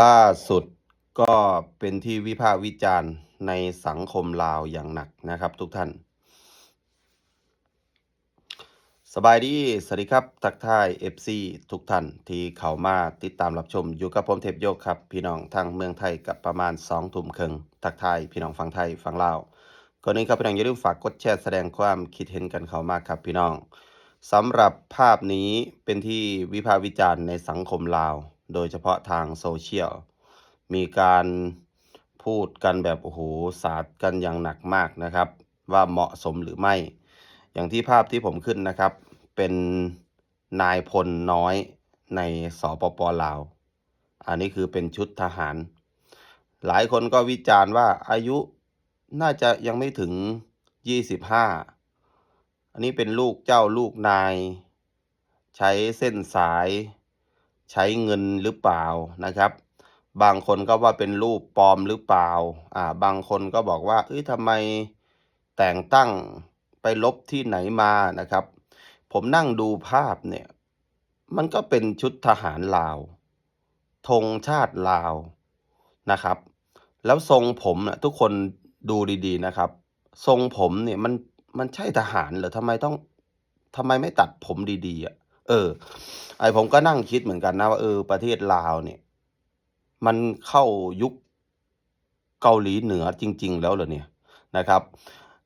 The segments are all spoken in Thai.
ล่าสุดก็เป็นที่วิพากษ์วิจารณ์ในสังคมลาวอย่างหนักนะครับทุกท่าน สบายดี สวัสดีครับ ทักทาย FC ทุกท่านที่เข้ามาติดตามรับชม อยู่กับผมเทพโยกครับ พี่น้องทางเมืองไทยกับประมาณ2ทุ่มครึ่งทักทาย พี่น้องฟังไทยฟังลาวก่อนนี้ครับพี่น้องอย่าลืมฝากกดแชร์แสดงความคิดเห็นกันเข้ามาครับพี่น้องสำหรับภาพนี้เป็นที่วิพากษ์วิจารณ์ในสังคมลาว โดยเฉพาะทางโซเชียล มีการพูดกันแบบโอ้โหสาดกันอย่างหนักมากนะครับ ว่าเหมาะสมหรือไม่ อย่างที่ภาพที่ผมขึ้นนะครับ เป็นนายพลน้อยในสปปลาว อันนี้คือเป็นชุดทหาร หลายคนก็วิจารณ์ว่าอายุน่าจะยังไม่ถึง 25 อันนี้เป็นลูกเจ้าลูกนาย ใช้เส้นสาย ใช้เงินหรือเปล่านะครับ บางคนก็ว่าเป็นรูปปลอมหรือเปล่าอ่าบางคนก็บอกว่าเอ้ยทำไมแต่งตั้งไปลบที่ไหนมานะครับ ผมนั่งดูภาพเนี่ย มันก็เป็นชุดทหารลาวธงชาติลาวนะครับ แล้วทรงผมนะทุกคนดูดีๆนะครับ ทรงผมเนี่ยมันมันใช่ทหารเหรอทำไมต้องทำไมไม่ตัดผมดีๆอะ เออ ไอผมก็นั่งคิดเหมือนกันนะว่าเออประเทศลาวเนี่ย มันเข้ายุคเกาหลีเหนือจริง ๆ แล้วเหรอเนี่ยนะครับ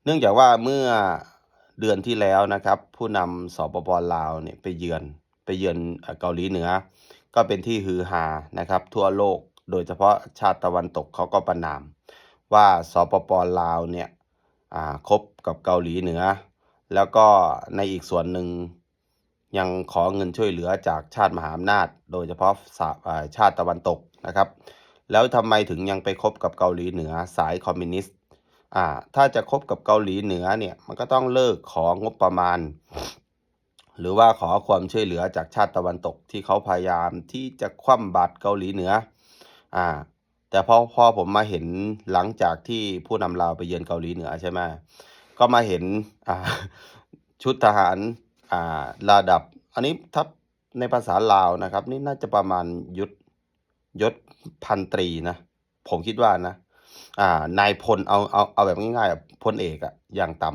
เนื่องจากว่าเมื่อเดือนที่แล้วนะครับ ผู้นำสปปลาวเนี่ยไปเยือนไปเยือนเกาหลีเหนือ ก็เป็นที่ฮือฮานะครับ ทั่วโลกโดยเฉพาะชาติตะวันตกเขาก็ประนาม ว่าสปปลาวเนี่ยอ่าคบกับเกาหลีเหนือ แล้วก็ในอีกส่วนหนึ่ง ยังขอเงินช่วยเหลือจากชาติมหาอำนาจ โดยเฉพาะาชาติตะวันตกนะครับ แล้วทำไมถึงยังไปคบกับเกาหลีเหนือสายคอมมิวนิสต์อ่าถ้าจะคบกับเกาหลีเหนือเนี่ยมันก็ต้องเลิกของบประมาณ หรือว่าขอความช่วยเหลือจากชาติตะวันตกที่เขาพยายามที่จะคว่ำบาตรเกาหลีเหนืออ่าแต่พอพอผมมาเห็นหลังจากที่ผู้นำลาวไปเยือนเกาหลีเหนือใช่ไหมก็มาเห็นชุดทหาร ระดับ อันนี้ถ้าในภาษาลาวนะครับ นี่น่าจะประมาณยศยศพันตรีนะ ผมคิดว่านะ อ่านายพลเอาเอาเอาแบบง่ายๆพลเอกอะอย่างต่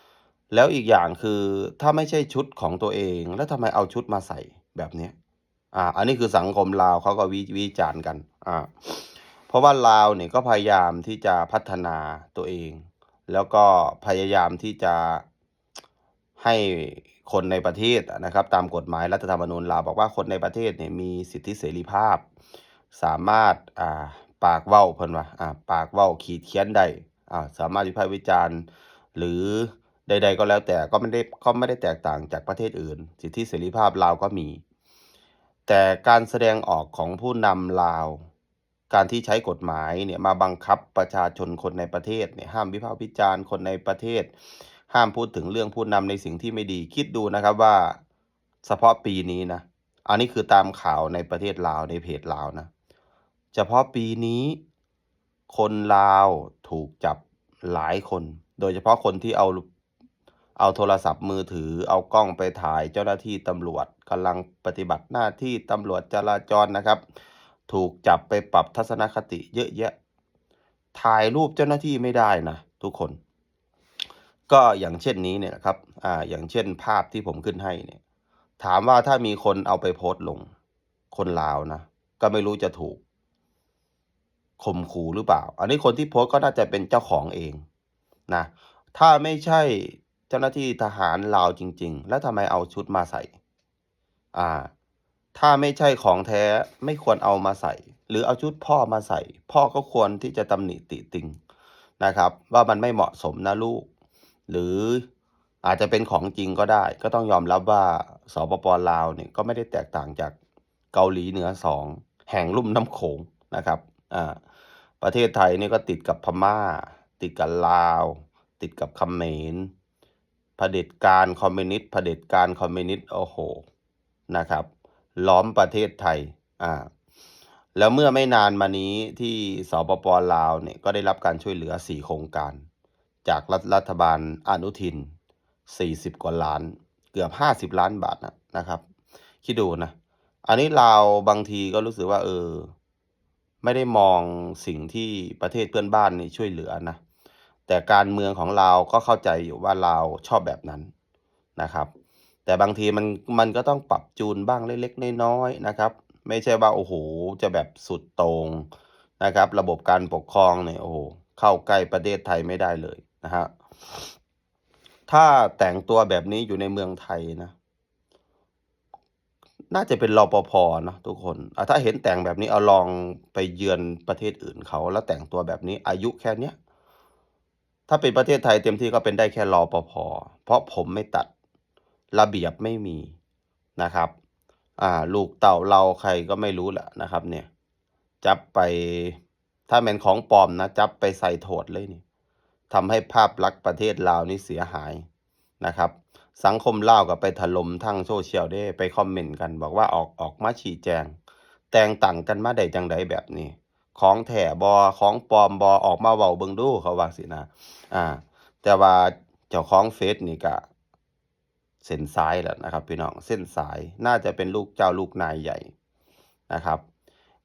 ำแล้วอีกอย่างคือถ้าไม่ใช่ชุดของตัวเอง แล้วทำไมเอาชุดมาใส่แบบเนี้ยอ่า อันนี้คือสังคมลาวเขาก็วิวิจารณ์กัน อ่า เพราะว่าลาวเนี่ยก็พยายามที่จะพัฒนาตัวเอง แล้วก็พยายามที่จะให้ คนในประเทศนะครับ ตามกฎหมายรัฐธรรมนูญลาวบอกว่าคนในประเทศเนี่ยมีสิทธิเสรีภาพ สามารถอ่าปากเว้าเพิ่นว่าอ่าปากเว้าขีดเขียนได้อ่าสามารถวิพากษ์วิจารณ์ หรือใด ๆ ก็แล้วแต่ก็ไม่ได้ก็ไม่ได้แตกต่างจากประเทศอื่น สิทธิเสรีภาพลาวก็มี แต่การแสดงออกของผู้นำลาว การที่ใช้กฎหมายเนี่ยมาบังคับประชาชนคนในประเทศเนี่ยห้ามวิพากษ์วิจารณ์คนในประเทศ ห้ามพูดถึงเรื่องผู้นำในสิ่งที่ไม่ดี คิดดูนะครับว่าเฉพาะปีนี้นะ อันนี้คือตามข่าวในประเทศลาวในเพจลาวนะ เฉพาะปีนี้ คนลาวถูกจับหลายคน โดยเฉพาะคนที่เอาเอาโทรศัพท์มือถือ เอากล้องไปถ่ายเจ้าหน้าที่ตำรวจกำลังปฏิบัติหน้าที่ตำรวจจราจรนะครับ ถูกจับไปปรับทัศนคติเยอะแยะ ถ่ายรูปเจ้าหน้าที่ไม่ได้นะทุกคน ก็อย่างเช่นนี้เนี่ยครับ อ่า อย่างเช่นภาพที่ผมขึ้นให้เนี่ย ถามว่าถ้ามีคนเอาไปโพสต์ลง คนลาวนะ ก็ไม่รู้จะถูกข่มขู่หรือเปล่า อันนี้คนที่โพสต์ก็น่าจะเป็นเจ้าของเองนะ ถ้าไม่ใช่เจ้าหน้าที่ทหารลาวจริง ๆ แล้วทำไมเอาชุดมาใส่ อ่า ถ้าไม่ใช่ของแท้ไม่ควรเอามาใส่ หรือเอาชุดพ่อมาใส่ พ่อก็ควรที่จะตำหนิติติงนะครับ ว่ามันไม่เหมาะสมนะลูก หรืออาจจะเป็นของจริงก็ได้ ก็ต้องยอมรับว่าสปปลาวเนี่ยก็ไม่ได้แตกต่างจากเกาหลีเหนือสองแห่งลุ่มน้ำโขงนะครับอ่าประเทศไทยนี่ก็ติดกับพม่า ติดกับลาว ติดกับเขมรเผด็จการคอมมิวนิสต์เผด็จการคอมมิวนิสต์โอ้โหนะครับ ล้อมประเทศไทยอ่าแล้วเมื่อไม่นานมานี้ที่สปปลาวเนี่ยก็ได้รับการช่วยเหลือ 4 โครงการ จากรัฐรัฐบาลอนุทิน 40 กว่าล้าน เกือบ 50 ล้านบาทนะนะครับ คิดดูนะ อันนี้ลาบางทีก็รู้สึกว่า เออ ไม่ได้มองสิ่งที่ประเทศเพื่อนบ้านนี่ช่วยเหลือนะ แต่การเมืองของเราก็เข้าใจอยู่ว่าเราชอบแบบนั้นนะครับ แต่บางทีมันมันก็ต้องปรับจูนบ้างเล็กๆน้อยๆนะครับ ไม่ใช่ว่าโอ้โหจะแบบสุดต่งนะครับ ระบบการปกครองเนี่ยโอ้โหเข้าใกล้ประเทศไทยไม่ได้เลย นะฮะถ้าแต่งตัวแบบนี้อยู่ในเมืองไทยนะ น่าจะเป็นรปภนะทุกคนอถ้าเห็นแต่งแบบนี้เอาลองไปเยือนประเทศอื่นเขาแล้วแต่งตัวแบบนี้อายุแค่เนี้ยถ้าเป็นประเทศไทยเต็มที่ก็เป็นได้แค่รอปภเพราะผมไม่ตัดระเบียบไม่มีนะครับ อ่า ลูกเต่าเราใครก็ไม่รู้แหละนะครับ เนี่ย จับไปถ้าเป็นของปลอมนะ จับไปใส่โทษเลยนี่ ทำให้ภาพลักษณ์ประเทศลาวนี่เสียหายนะครับ สังคมลาวก็ไปถล่มทั้งโซเชียลได้ไปคอมเมนต์กัน บอกว่าออกออกมาชี้แจง แต่งต่างกันมาได้จังไดแบบนี้ ของแถบอของปลอมบอออกมาเว้าเบิงดูเขาว่าสินะอ่า แต่ว่าเจ้าของเฟซนี่ก็เส้นสายแล้วนะครับพี่น้องเส้นสายน่าจะเป็นลูกเจ้าลูกนายใหญ่นะครับ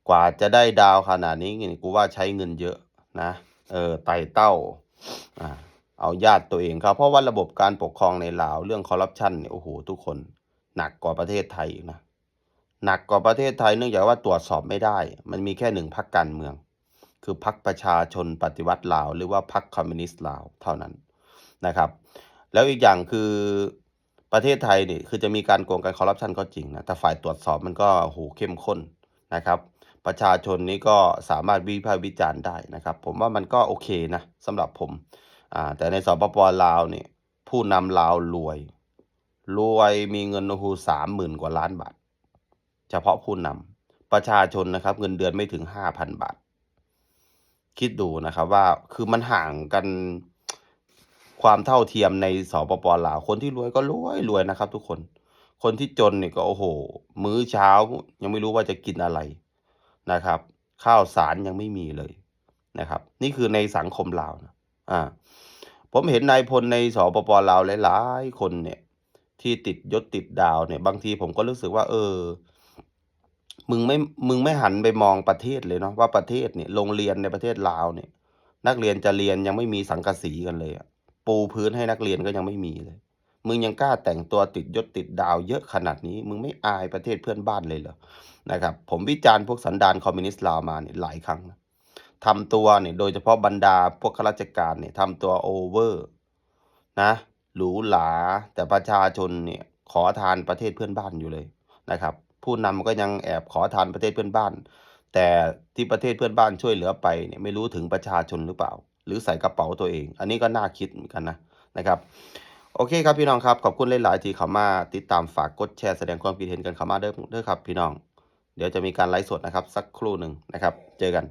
กว่าจะได้ดาวขนาดนี้นี่กูว่าใช้เงินเยอะนะ เออไต่เต้า เอาญาติตัวเองครับ เพราะว่าระบบการปกครองในลาวเรื่องคอร์รัปชันเนี่ยโอ้โหทุกคนหนักกว่าประเทศไทยอีกนะหนักกว่าประเทศไทยเนื่องจากว่าตรวจสอบไม่ได้ มันมีแค่หนึ่งพรรคการเมือง คือพรรคประชาชนปฏิวัติลาว หรือว่าพรรคคอมมิวนิสต์ลาวเท่านั้นนะครับ แล้วอีกอย่างคือประเทศไทยเนี่ยคือจะมีการโกงการคอร์รัปชันก็จริงนะแต่ฝ่ายตรวจสอบมันก็โหเข้มข้นนะครับ ประชาชนนี้ก็สามารถวิพากษ์วิจารณ์ได้นะครับ ผมว่ามันก็โอเคนะสำหรับผมอ่าแต่ในสปปลาวเนี่ยผู้นำลาวรวย รวยมีเงินโอ้โหสามหมื่นกว่าล้านบาท เฉพาะผู้นำประชาชนนะครับ เงินเดือนไม่ถึงห้าพันบาท คิดดูนะครับว่าคือมันห่างกันความเท่าเทียมในสปปลาวคนที่รวยก็รวยรวยนะครับ ทุกคน คนที่จนเนี่ยก็โอ้โห มื้อเช้ายังไม่รู้ว่าจะกินอะไร นะครับ ข้าวสารยังไม่มีเลยนะครับ นี่คือในสังคมลาวนะอ่าผมเห็นนายพลในสปปลาวหลายๆ คนเนี่ย ที่ติดยศติดดาวเนี่ย บางทีผมก็รู้สึกว่า เออ มึงไม่มึงไม่หันไปมองประเทศเลยเนาะว่าประเทศเนี่ยโรงเรียนในประเทศลาวเนี่ย นักเรียนจะเรียนยังไม่มีสังกะสีกันเลยอะปูพื้นให้นักเรียนก็ยังไม่มีเลย มึงยังกล้าแต่งตัวติดยศติดดาวเยอะขนาดนี้ มึงไม่อายประเทศเพื่อนบ้านเลยเหรอนะครับ ผมวิจารณ์พวกสันดานคอมมิวนิสต์ลาวมาเนี่ยหลายครั้งนะทำตัวเนี่ยโดยเฉพาะบรรดาพวกข้าราชการเนี่ยทำตัวโอเวอร์นะหรูหราแต่ประชาชนเนี่ยขอทานประเทศเพื่อนบ้านอยู่เลยนะครับ ผู้นำก็ยังแอบขอทานประเทศเพื่อนบ้าน แต่ที่ประเทศเพื่อนบ้านช่วยเหลือไปเนี่ยไม่รู้ถึงประชาชนหรือเปล่า หรือใส่กระเป๋าตัวเอง อันนี้ก็น่าคิดเหมือนกันนะนะครับ โอเคครับพี่น้องครับ ขอบคุณหลาย ๆ ที่เข้ามาติดตามฝากกดแชร์แสดงความคิดเห็นกันเข้ามาเด้อเด้อครับพี่น้อง เดี๋ยวจะมีการไลฟ์สดนะครับสักครู่หนึ่งนะครับ เจอกัน